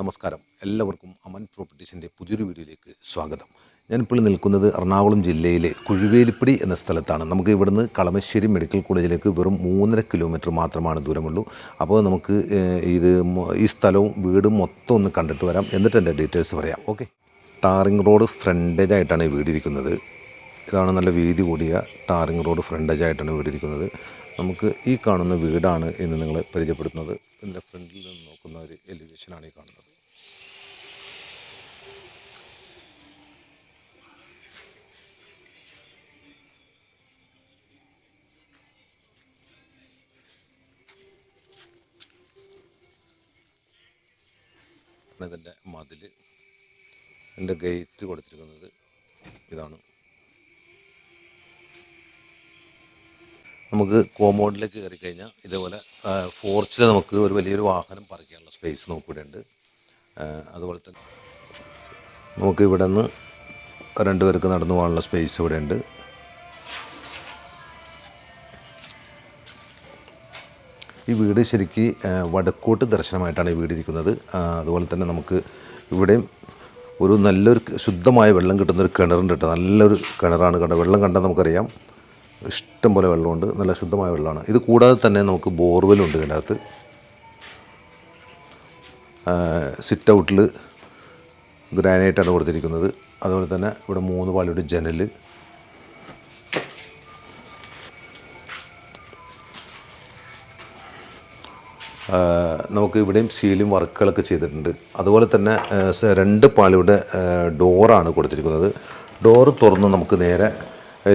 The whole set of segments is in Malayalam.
നമസ്കാരം. എല്ലാവർക്കും അമൻ പ്രോപ്പർട്ടീസിന്റെ പുതിയൊരു വീഡിയോയിലേക്ക് സ്വാഗതം. ഞാനിപ്പോൾ നിൽക്കുന്നത് എറണാകുളം ജില്ലയിലെ കുഴുവേലിപ്പടി എന്ന സ്ഥലത്താണ്. നമുക്ക് ഇവിടുന്ന് കളമശ്ശേരി മെഡിക്കൽ കോളേജിലേക്ക് വെറും മൂന്നര കിലോമീറ്റർ മാത്രമാണ് ദൂരമുള്ളൂ. അപ്പോൾ നമുക്ക് ഇത് ഈ സ്ഥലവും വീടും മൊത്തം ഒന്ന് കണ്ടിട്ട് വരാം. എന്നിട്ട് എന്റെ ഡീറ്റെയിൽസ് പറയാം. ഓക്കെ. ടാറിംഗ് റോഡ് ഫ്രണ്ടേജ് ആയിട്ടാണ് ഈ വീടിരിക്കുന്നത്. ഇതാണ് നല്ല വീതി കൂടിയ ടാറിംഗ് റോഡ് ഫ്രണ്ടേജ് ആയിട്ടാണ് വീടിരിക്കുന്നത്. നമുക്ക് ഈ കാണുന്ന വീടാണ് ഇന്ന് നിങ്ങളെ പരിചയപ്പെടുത്തുന്നത്. ഇതിന്റെ ഫ്രണ്ടിൽ നിന്ന് നോക്കുന്ന ഒരു എലിവേഷനാണ് ഈ കാണുന്നത്. ഇതിന്റെ മതിൽ ഇതിന്റെ ഗേറ്റ് കൊടുത്തിരിക്കുന്നത് ഇതാണ്. നമുക്ക് കോമ്പൗണ്ടിലേക്ക് കയറി കഴിഞ്ഞാൽ ഇതേപോലെ ഫോർച്ചിൽ നമുക്ക് ഒരു വലിയൊരു വാഹനം പാർക്ക് ചെയ്യാനുള്ള സ്പേസ് നമുക്കിവിടെ ഉണ്ട് അതുപോലെ തന്നെ നമുക്ക് ഇവിടെ നിന്ന് രണ്ടുപേർക്ക് നടന്നു പോകാനുള്ള സ്പേസ് ഇവിടെ ഉണ്ട് ഈ വീട് ശരിക്ക് വടക്കോട്ട് ദർശനമായിട്ടാണ് ഈ വീട് ഇരിക്കുന്നത്. അതുപോലെ തന്നെ നമുക്ക് ഇവിടെയും ഒരു നല്ലൊരു ശുദ്ധമായ വെള്ളം കിട്ടുന്ന ഒരു കിണറുണ്ട് കേട്ടോ. നല്ലൊരു കിണറാണ് കണ്ടത്. വെള്ളം കണ്ടാൽ നമുക്കറിയാം. ഇഷ്ടം പോലെ വെള്ളമുണ്ട്. നല്ല ശുദ്ധമായ വെള്ളമാണ്. ഇത് കൂടാതെ തന്നെ നമുക്ക് ബോർവെല്ലുണ്ട് ഇതിന്റെ അകത്ത്. സിറ്റ് ഔട്ടിൽ ഗ്രാനൈറ്റാണ് കൊടുത്തിരിക്കുന്നത്. അതുപോലെ തന്നെ ഇവിടെ മൂന്ന് പാളിയുടെ ജനൽ നമുക്ക് ഇവിടെയും സീലും വർക്കുകളൊക്കെ ചെയ്തിട്ടുണ്ട്. അതുപോലെ തന്നെ രണ്ട് പാളിയുടെ ഡോറാണ് കൊടുത്തിരിക്കുന്നത്. ഡോറ് തുറന്ന് നമുക്ക് നേരെ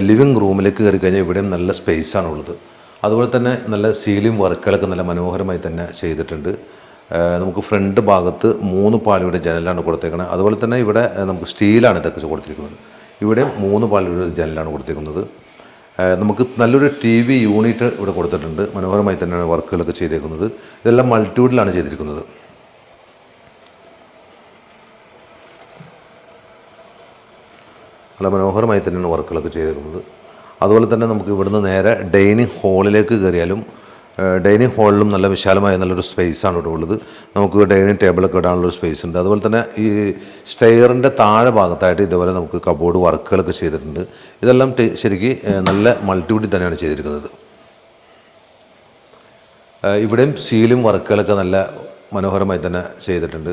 ലിവിങ് റൂമിലേക്ക് കയറി കഴിഞ്ഞാൽ ഇവിടെയും നല്ല സ്പേസാണുള്ളത് അതുപോലെ തന്നെ നല്ല സീലിംഗ് വർക്കുകളൊക്കെ നല്ല മനോഹരമായി തന്നെ ചെയ്തിട്ടുണ്ട്. നമുക്ക് ഫ്രണ്ട് ഭാഗത്ത് മൂന്ന് പാളിയുടെ ജനലാണ് കൊടുത്തേക്കുന്നത് അതുപോലെ തന്നെ ഇവിടെ നമുക്ക് സ്റ്റീലാണ് ഇതൊക്കെ കൊടുത്തിരിക്കുന്നത്. ഇവിടെ മൂന്ന് പാളിയുടെ ജനലാണ് കൊടുത്തിരിക്കുന്നത് നമുക്ക് നല്ലൊരു ടി വി യൂണിറ്റ് ഇവിടെ കൊടുത്തിട്ടുണ്ട്. മനോഹരമായി തന്നെയാണ് വർക്കുകളൊക്കെ ചെയ്തേക്കുന്നത്. ഇതെല്ലാം മൾട്ടിവുഡിലാണ് ചെയ്തിരിക്കുന്നത്. നല്ല മനോഹരമായി തന്നെയാണ് വർക്കുകളൊക്കെ ചെയ്തേക്കുന്നത്. അതുപോലെ തന്നെ നമുക്ക് ഇവിടുന്ന് നേരെ ഡൈനിങ് ഹാളിലേക്ക് കയറിയാലും ഡൈനിങ് ഹാളിലും നല്ല വിശാലമായ നല്ലൊരു സ്പേസാണ് ഇവിടെ ഉള്ളത്. നമുക്ക് ഡൈനിങ് ടേബിളൊക്കെ ഇടാനുള്ളൊരു സ്പേസ് ഉണ്ട്. അതുപോലെ തന്നെ ഈ സ്റ്റെയറിന്റെ താഴെ ഭാഗത്തായിട്ട് ഇതുപോലെ നമുക്ക് കബോർഡ് വർക്കുകളൊക്കെ ചെയ്തിട്ടുണ്ട്. ഇതെല്ലാം ശരിക്കും നല്ല മൾട്ടിവുഡിൽ തന്നെയാണ് ചെയ്തിരിക്കുന്നത്. ഇവിടെയും സീലും വർക്കുകളൊക്കെ നല്ല മനോഹരമായി തന്നെ ചെയ്തിട്ടുണ്ട്.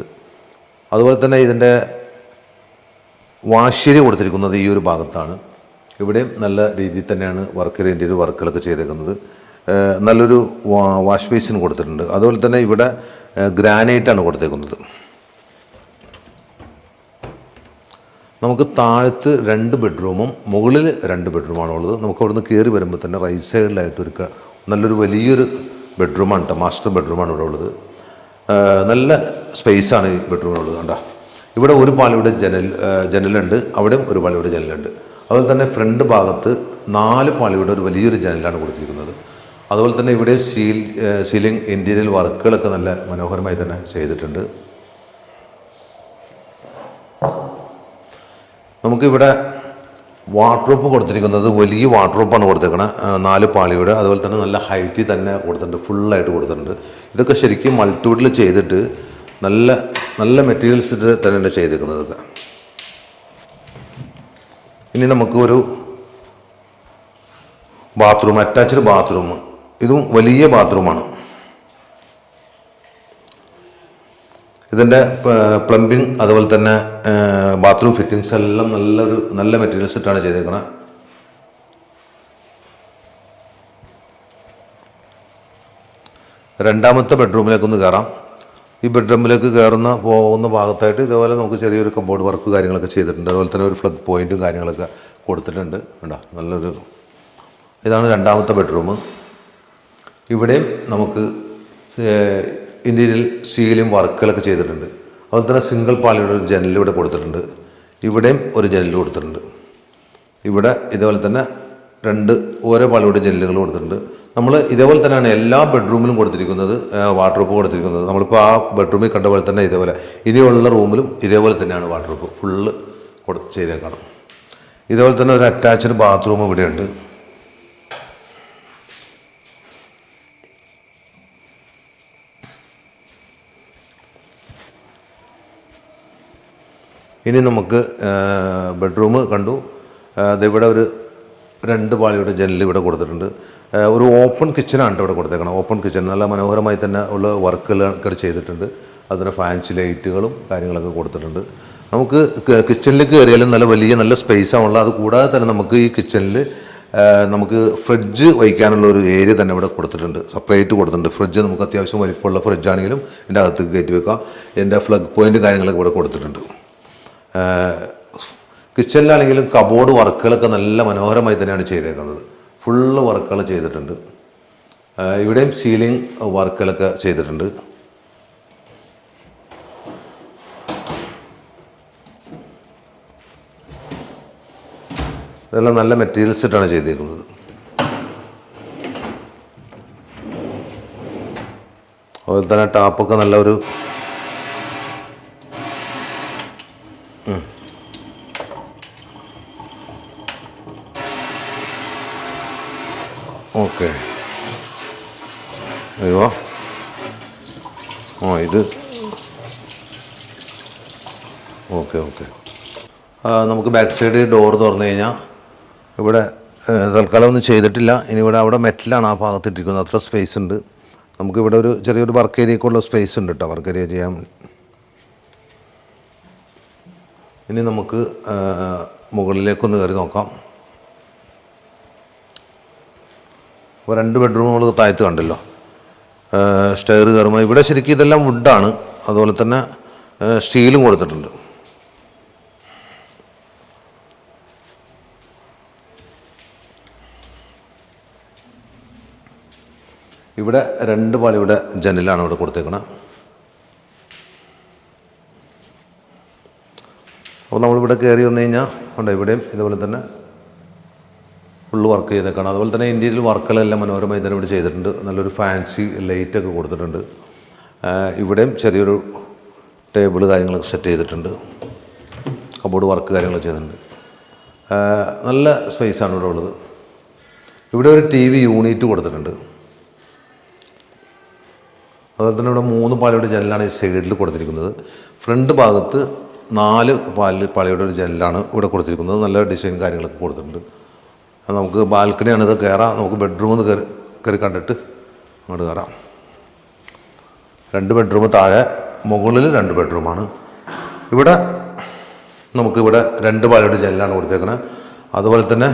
അതുപോലെ തന്നെ ഇതിന്റെ വാശ്ശേരി കൊടുത്തിരിക്കുന്നത് ഈ ഒരു ഭാഗത്താണ്. ഇവിടെയും നല്ല രീതിയിൽ തന്നെയാണ് വർക്ക് ഇന്റീരിയർ വർക്കുകളൊക്കെ ചെയ്തേക്കുന്നത്. നല്ലൊരു വാഷ് ബേസിന് കൊടുത്തിട്ടുണ്ട്. അതുപോലെ തന്നെ ഇവിടെ ഗ്രാനൈറ്റാണ് കൊടുത്തേക്കുന്നത്. നമുക്ക് താഴത്ത് രണ്ട് ബെഡ്റൂമും മുകളിൽ രണ്ട് ബെഡ്റൂമാണ് ഉള്ളത്. നമുക്ക് അവിടുന്ന് കയറി വരുമ്പോൾ തന്നെ റൈറ്റ് സൈഡിലായിട്ട് ഒരു നല്ലൊരു വലിയൊരു ബെഡ്റൂമാണ് കേട്ടോ മാസ്റ്റർ ബെഡ്റൂമാണ് ഇവിടെ ഉള്ളത്. നല്ല സ്പേസാണ് ഈ ബെഡ്റൂമിനുള്ളത് കണ്ടോ? ഇവിടെ ഒരു പാളിയുടെ ജനൽ ജനലുണ്ട്. അവിടെയും ഒരു പാളിയുടെ ജനലുണ്ട്. അതുപോലെ തന്നെ ഫ്രണ്ട് ഭാഗത്ത് നാല് പാളിയുടെ ഒരു വലിയൊരു ജനലാണ് കൊടുത്തിരിക്കുന്നത്. അതുപോലെ തന്നെ ഇവിടെ സീൽ സീലിംഗ് ഇന്റീരിയൽ വർക്കുകളൊക്കെ നല്ല മനോഹരമായി തന്നെ ചെയ്തിട്ടുണ്ട്. നമുക്കിവിടെ വാട്ടർപ്രൂഫ് കൊടുത്തിരിക്കുന്നത് വലിയ വാട്ടർപ്രൂഫാണ് കൊടുത്തേക്കണത് ആ, നാല് പാളിയുടെ അതുപോലെ തന്നെ നല്ല ഹൈറ്റിൽ തന്നെ കൊടുത്തിട്ടുണ്ട് ഫുള്ളായിട്ട് കൊടുത്തിട്ടുണ്ട്. ഇതൊക്കെ ശരിക്കും മൾട്ടിവുഡിൽ ചെയ്തിട്ട് നല്ല നല്ല മെറ്റീരിയൽസ് തന്നെയാണ് ചെയ്തിരിക്കുന്നത് ഇനി നമുക്ക് ഒരു ബാത്റൂം അറ്റാച്ച്ഡ് ബാത്റൂം ഇതും വലിയ ബാത്റൂമാണ്. ഇതിന്റെ പ്ലംബിങ് അതുപോലെ തന്നെ ബാത്റൂം ഫിറ്റിങ്സ് എല്ലാം നല്ലൊരു നല്ല മെറ്റീരിയൽസ് ഇട്ടാണ് ചെയ്തേക്കണത് രണ്ടാമത്തെ ബെഡ്റൂമിലേക്കൊന്ന് കയറാം ഈ ബെഡ്റൂമിലേക്ക് കയറുന്ന പോകുന്ന ഭാഗത്തായിട്ട് ഇതേപോലെ നമുക്ക് ചെറിയൊരു കമ്പോർഡ് വർക്ക് കാര്യങ്ങളൊക്കെ ചെയ്തിട്ടുണ്ട്. അതുപോലെ തന്നെ ഒരു ഫ്ലഗ് പോയിന്റും കാര്യങ്ങളൊക്കെ കൊടുത്തിട്ടുണ്ട്. കണ്ടോ? നല്ലൊരു ഇതാണ് രണ്ടാമത്തെ ബെഡ്റൂം. ഇവിടെയും നമുക്ക് ഇന്ത്യയിൽ സീലും വർക്കുകളൊക്കെ ചെയ്തിട്ടുണ്ട്. അതുപോലെ തന്നെ സിംഗിൾ പാളിയുടെ ഒരു ജനൽ ഇവിടെ കൊടുത്തിട്ടുണ്ട്. ഇവിടെയും ഒരു ജനൽ കൊടുത്തിട്ടുണ്ട്. ഇവിടെ ഇതേപോലെ തന്നെ രണ്ട് ഓരോ പാളിയുടെ ജനലുകൾ കൊടുത്തിട്ടുണ്ട്. നമ്മൾ ഇതേപോലെ തന്നെയാണ് എല്ലാ ബെഡ്റൂമിലും കൊടുത്തിരിക്കുന്നത് വാട്ടർപ്രൂഫ് കൊടുത്തിരിക്കുന്നത്. നമ്മളിപ്പോൾ ആ ബെഡ്റൂമിൽ കണ്ട പോലെ തന്നെ ഇതേപോലെ ഇനിയുള്ള റൂമിലും ഇതേപോലെ തന്നെയാണ് വാട്ടർപ്രൂഫ്. ഫുള്ള് കൊടു ചെയ്തേക്കണം. ഇതേപോലെ തന്നെ ഒരു അറ്റാച്ച്ഡ് ബാത്റൂം ഇവിടെയുണ്ട്. ഇനി നമുക്ക് ബെഡ്റൂം കണ്ടു. ഇവിടെ ഒരു രണ്ട് പാളിയുടെ ജനൽ ഇവിടെ കൊടുത്തിട്ടുണ്ട്. ഒരു ഓപ്പൺ കിച്ചനാണ് ഇവിടെ കൊടുത്തേക്കണം ഓപ്പൺ കിച്ചൺ നല്ല മനോഹരമായി തന്നെ ഉള്ള വർക്കുകളൊക്കെ ചെയ്തിട്ടുണ്ട്. അതിന് ഫാൻസി ലൈറ്റുകളും കാര്യങ്ങളൊക്കെ കൊടുത്തിട്ടുണ്ട്. നമുക്ക് കിച്ചണിലേക്ക് കയറിയാലും നല്ല വലിയ നല്ല സ്പേസ് ആണുള്ളത്. അത് കൂടാതെ തന്നെ നമുക്ക് ഈ കിച്ചണിൽ നമുക്ക് ഫ്രിഡ്ജ് വയ്ക്കാനുള്ള ഒരു ഏരിയ തന്നെ ഇവിടെ കൊടുത്തിട്ടുണ്ട്. സെപ്പറേറ്റ് കൊടുത്തിട്ടുണ്ട്. ഫ്രിഡ്ജ് നമുക്ക് അത്യാവശ്യം വലിപ്പമുള്ള ഫ്രിഡ്ജാണെങ്കിലും ഇതിന്റെ അകത്തേക്ക് കയറ്റി വെക്കാം. ഇതിന്റെ ഫ്ലഗ് പോയിന്റ് കാര്യങ്ങളൊക്കെ ഇവിടെ കൊടുത്തിട്ടുണ്ട്. കിച്ചണിലാണെങ്കിലും കബോർഡ് വർക്കുകളൊക്കെ നല്ല മനോഹരമായി തന്നെയാണ് ചെയ്തേക്കുന്നത്. ഫുള്ള് വർക്കുകൾ ചെയ്തിട്ടുണ്ട്. ഇവിടെയും സീലിംഗ് വർക്കുകളൊക്കെ ചെയ്തിട്ടുണ്ട്. ഇതെല്ലാം നല്ല മെറ്റീരിയൽസ് ഇട്ടാണ് ചെയ്തേക്കുന്നത്. അതുപോലെ തന്നെ ടാപ്പൊക്കെ നല്ല ഓക്കെ. അയ്യോ. ആ ഇത്. Okay okay. നമുക്ക് ബാക്ക് സൈഡ് ഡോർ തുറന്നു കഴിഞ്ഞാൽ ഇവിടെ തൽക്കാലം ഒന്നും ചെയ്തിട്ടില്ല. ഇനി ഇവിടെ അവിടെ മെറ്റലാണ് ആ ഭാഗത്ത് ഇട്ടിരിക്കുന്നത്. അത്ര സ്പേസ് ഉണ്ട്. നമുക്ക് ഇവിടെ ഒരു ചെറിയൊരു വർക്ക് ഏരിയക്കുള്ള സ്പേസ് ഉണ്ട് കേട്ടോ വർക്ക് ഏരിയ ചെയ്യാൻ. ഇനി നമുക്ക് മുകളിലേക്കൊന്ന് കയറി നോക്കാം. അപ്പോൾ രണ്ട് ബെഡ്റൂം നമ്മൾ താഴത്ത് കണ്ടല്ലോ. സ്റ്റെയർ കയറുമ്പോൾ ഇവിടെ ശരിക്കും ഇതെല്ലാം വുഡാണ് അതുപോലെ തന്നെ സ്റ്റീലും കൊടുത്തിട്ടുണ്ട്. ഇവിടെ രണ്ട് പാളിയുടെ ജനലാണ് ഇവിടെ കൊടുത്തേക്കണത് അപ്പോൾ നമ്മളിവിടെ കയറി വന്നു കഴിഞ്ഞാൽ ഉണ്ട് ഇവിടെയും ഇതുപോലെ തന്നെ ഫുള്ള് വർക്ക് ചെയ്തേക്കാണ്. അതുപോലെ തന്നെ ഇന്ത്യയിൽ വർക്കുകളെല്ലാം മനോഹരമായി തന്നെ ഇവിടെ ചെയ്തിട്ടുണ്ട്. നല്ലൊരു ഫാൻസി ലൈറ്റൊക്കെ കൊടുത്തിട്ടുണ്ട്. ഇവിടെയും ചെറിയൊരു ടേബിൾ കാര്യങ്ങളൊക്കെ സെറ്റ് ചെയ്തിട്ടുണ്ട്. കബോർഡ് വർക്ക് കാര്യങ്ങൾ ചെയ്തിട്ടുണ്ട്. നല്ല സ്പേസാണ് ഇവിടെ ഉള്ളത്. ഇവിടെ ഒരു ടി വി യൂണിറ്റ് കൊടുത്തിട്ടുണ്ട്. അതുപോലെ തന്നെ ഇവിടെ മൂന്ന് പാലയുടെ ജനലാണ് ഈ സൈഡിൽ കൊടുത്തിരിക്കുന്നത്. ഫ്രണ്ട് ഭാഗത്ത് നാല് പാൽ പാലയുടെ ഒരു ജനലാണ് ഇവിടെ കൊടുത്തിരിക്കുന്നത്. നല്ല ഡിസൈൻ കാര്യങ്ങളൊക്കെ കൊടുത്തിട്ടുണ്ട്. നമുക്ക് ബാൽക്കണിയാണിത് കയറാം. നമുക്ക് ബെഡ്റൂമിൽ കയറി കയറി കണ്ടിട്ട് അങ്ങോട്ട് കയറാം. രണ്ട് ബെഡ്റൂം താഴെ മുകളിൽ രണ്ട് ബെഡ്റൂമാണ് ഇവിടെ നമുക്കിവിടെ രണ്ട് പാലയുടെ ജനലാണ് കൊടുത്തേക്കുന്നത് അതുപോലെ തന്നെ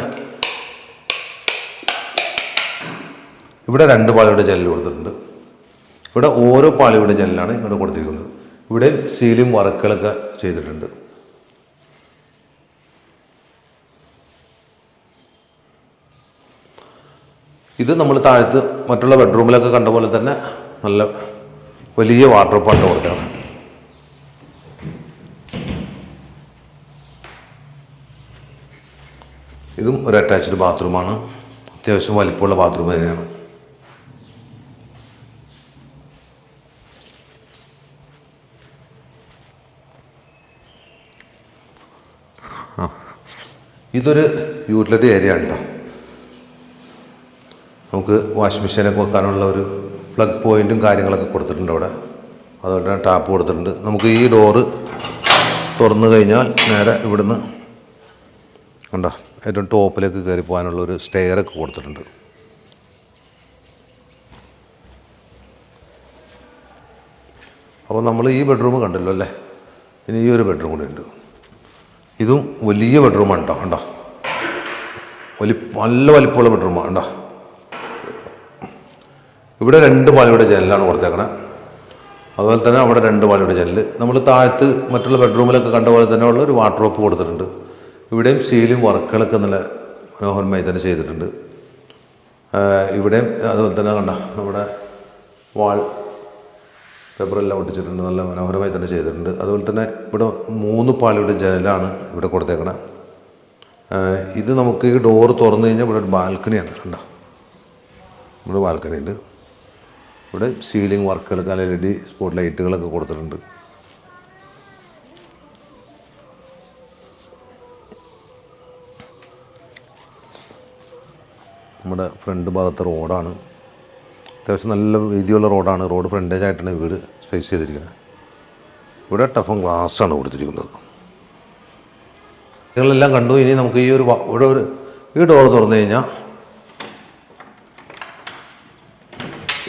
ഇവിടെ രണ്ട് പാളിയുടെ ജനൽ കൊടുത്തിട്ടുണ്ട്. ഇവിടെ ഓരോ പാളിയുടെ ജനലാണ് ഇവിടെ കൊടുത്തിരിക്കുന്നത്. ഇവിടെ സീലിംഗ് വർക്കുകളൊക്കെ ചെയ്തിട്ടുണ്ട്. ഇത് നമ്മൾ താഴത്ത് മറ്റുള്ള ബെഡ്റൂമിലൊക്കെ കണ്ട പോലെ തന്നെ നല്ല വലിയ വാട്ടർ പാട്ട് കൊടുക്കണം ഇതും ഒരു അറ്റാച്ച്ഡ് ബാത്റൂമാണ് അത്യാവശ്യം വലിപ്പമുള്ള ബാത്റൂം തന്നെയാണ്. ഇതൊരു യൂട്ടിലിറ്റി ഏരിയ ഉണ്ടോ നമുക്ക് വാഷിംഗ് മെഷീനൊക്കെ വെക്കാനുള്ള ഒരു പ്ലഗ് പോയിന്റും കാര്യങ്ങളൊക്കെ കൊടുത്തിട്ടുണ്ട് അവിടെ. അതുകൊണ്ട് തന്നെ ടാപ്പ് കൊടുത്തിട്ടുണ്ട്. നമുക്ക് ഈ ഡോറ് തുറന്നു കഴിഞ്ഞാൽ നേരെ ഇവിടുന്ന് ഉണ്ടോ ഏറ്റവും ടോപ്പിലേക്ക് കയറി പോകാനുള്ള ഒരു സ്റ്റെയറൊക്കെ കൊടുത്തിട്ടുണ്ട്. അപ്പോൾ നമ്മൾ ഈ ബെഡ്റൂം കണ്ടല്ലോ അല്ലേ? ഇനി ഈ ഒരു ബെഡ്റൂം കൂടെ ഉണ്ട്. ഇതും വലിയ ബെഡ്റൂമാണ് കേട്ടോ കണ്ടോ? വലി നല്ല വലിപ്പമുള്ള ബെഡ്റൂമാണ് കണ്ടോ? ഇവിടെ രണ്ട് പാലയുടെ ജനലാണ് കൊടുത്തേക്കണേ. അതുപോലെ തന്നെ അവിടെ രണ്ട് പാലയുടെ ജനൽ നമ്മൾ താഴത്ത് മറ്റുള്ള ബെഡ്റൂമിലൊക്കെ കണ്ട പോലെ തന്നെ ഉള്ള ഒരു വാർഡ്രോപ്പ് കൊടുത്തിട്ടുണ്ട്. ഇവിടെയും സീലും വർക്കുകളൊക്കെ നല്ല മനോഹരമായി തന്നെ ചെയ്തിട്ടുണ്ട്. ഇവിടെയും അതുപോലെ തന്നെ കണ്ട നമ്മുടെ വാൾ പേപ്പറെല്ലാം ഒട്ടിച്ചിട്ടുണ്ട്. നല്ല മനോഹരമായി തന്നെ ചെയ്തിട്ടുണ്ട്. അതുപോലെ തന്നെ ഇവിടെ മൂന്ന് പാളിയുടെ ജനലാണ് ഇവിടെ കൊടുത്തേക്കണേ. ഇത് നമുക്ക് ഈ ഡോറ് തുറന്നു കഴിഞ്ഞാൽ ഇവിടെ ഒരു ബാൽക്കണിയാണ്. കണ്ട? ഇവിടെ ബാൽക്കണി ഉണ്ട് ഇവിടെ സീലിംഗ് വർക്കുകൾ എൽ ഇ ഡി സ്പോട്ട് ലൈറ്റുകളൊക്കെ കൊടുത്തിട്ടുണ്ട്. നമ്മുടെ ഫ്രണ്ട് ഭാഗത്ത് റോഡാണ് അത്യാവശ്യം നല്ല വീതിയുള്ള റോഡാണ് റോഡ് ഫ്രണ്ടേജ് ആയിട്ടാണ് വീട് സ്പേസ് ചെയ്തിരിക്കുന്നത്. ഇവിടെ ടഫൻ ഗ്ലാസ്സാണ് കൊടുത്തിരിക്കുന്നത്. നിങ്ങളെല്ലാം കണ്ടു. ഇനി നമുക്ക് ഈ ഒരു ഇവിടെ ഒരു ഈ ഡോർ തുറന്നു കഴിഞ്ഞാൽ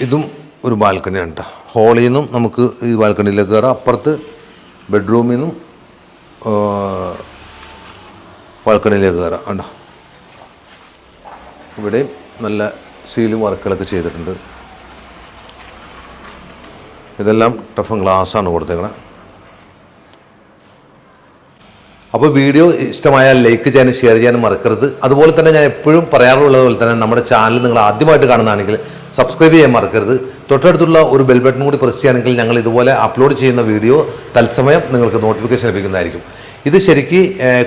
ഇതും ഒരു ബാൽക്കണിയാണ് കേട്ടോ ഹോളിൽ നിന്നും നമുക്ക് ഈ ബാൽക്കണിയിലേക്ക് കയറാം. അപ്പുറത്ത് ബെഡ്റൂമിൽ നിന്നും ബാൽക്കണിയിലേക്ക് കയറാം. കണ്ടോ ഇവിടെയും നല്ല സീലും വർക്കുകളൊക്കെ ചെയ്തിട്ടുണ്ട്. ഇതെല്ലാം ടഫൻ ഗ്ലാസ്സാണ് കൊടുത്തേക്കണത് അപ്പോൾ വീഡിയോ ഇഷ്ടമായാൽ ലൈക്ക് ചെയ്യാനും ഷെയർ ചെയ്യാനും മറക്കരുത്. അതുപോലെ തന്നെ ഞാൻ എപ്പോഴും പറയാറുള്ളത് പോലെ തന്നെ നമ്മുടെ ചാനൽ നിങ്ങൾ ആദ്യമായിട്ട് കാണുന്നതാണെങ്കിൽ സബ്സ്ക്രൈബ് ചെയ്യാൻ മറക്കരുത്. തൊട്ടടുത്തുള്ള ഒരു ബെൽ ബട്ടൺ കൂടി പ്രസ് ചെയ്യുകയാണെങ്കിൽ ഞങ്ങൾ ഇതുപോലെ അപ്ലോഡ് ചെയ്യുന്ന വീഡിയോ തത്സമയം നിങ്ങൾക്ക് നോട്ടിഫിക്കേഷൻ ലഭിക്കുന്നതായിരിക്കും. ഇത് ശരിക്ക്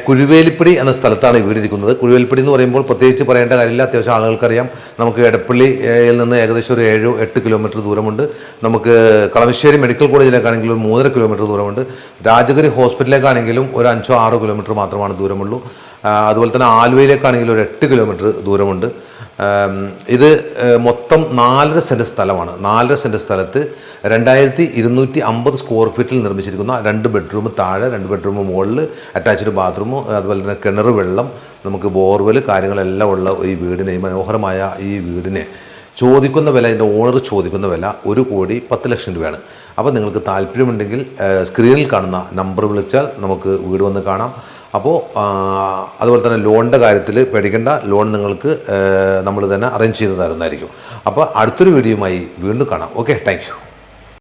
കുരുവേലിപ്പടി എന്ന സ്ഥലത്താണ് ഈ വീട് ഇരിക്കുന്നത് കുരുവേലിപ്പടി എന്ന് പറയുമ്പോൾ പ്രത്യേകിച്ച് പറയേണ്ട കാര്യമില്ല. അത്യാവശ്യം ആളുകൾക്കറിയാം. നമുക്ക് എടപ്പള്ളിയിൽ നിന്ന് ഏകദേശം ഒരു ഏഴോ എട്ട് കിലോമീറ്റർ ദൂരമുണ്ട്. നമുക്ക് കളമശ്ശേരി മെഡിക്കൽ കോളേജിലേക്കാണെങ്കിലും ഒരു മൂന്നര കിലോമീറ്റർ ദൂരമുണ്ട്. രാജഗിരി ഹോസ്പിറ്റലിലേക്കാണെങ്കിലും ഒരു അഞ്ചോ ആറോ കിലോമീറ്റർ മാത്രമാണ് ദൂരമുള്ളൂ. അതുപോലെ തന്നെ ആലുവയിലേക്കാണെങ്കിലും ഒരു എട്ട് കിലോമീറ്റർ ദൂരമുണ്ട്. ഇത് മൊത്തം നാലര സെന്റ് സ്ഥലമാണ്. നാലര സെന്റ് സ്ഥലത്ത് രണ്ടായിരത്തി ഇരുന്നൂറ്റി അമ്പത് സ്ക്വയർ ഫീറ്റിൽ നിർമ്മിച്ചിരിക്കുന്ന രണ്ട് ബെഡ്റൂം താഴെ രണ്ട് ബെഡ്റൂം മുകളിൽ അറ്റാച്ച്ഡ് ബാത്റൂം അതുപോലെ തന്നെ കിണർ വെള്ളം നമുക്ക് ബോർവെൽ കാര്യങ്ങളെല്ലാം ഉള്ള ഈ വീടിനെ ഈ മനോഹരമായ ഈ വീടിനെ ചോദിക്കുന്ന വില ഇതിന്റെ ഓണർ ചോദിക്കുന്ന വില ഒരു കോടി പത്ത് ലക്ഷം രൂപയാണ്. അപ്പോൾ നിങ്ങൾക്ക് താല്പര്യമുണ്ടെങ്കിൽ സ്ക്രീനിൽ കാണുന്ന നമ്പർ വിളിച്ചാൽ നമുക്ക് വീട് വന്ന് കാണാം. അപ്പോൾ അതുപോലെ തന്നെ ലോണിന്റെ കാര്യത്തിൽ പേടിക്കേണ്ട. ലോൺ നിങ്ങൾക്ക് നമ്മൾ തന്നെ അറേഞ്ച് ചെയ്ത് തരുന്നതായിരിക്കും. അപ്പോൾ അടുത്തൊരു വീഡിയോയുമായി വീണ്ടും കാണാം. Okay thank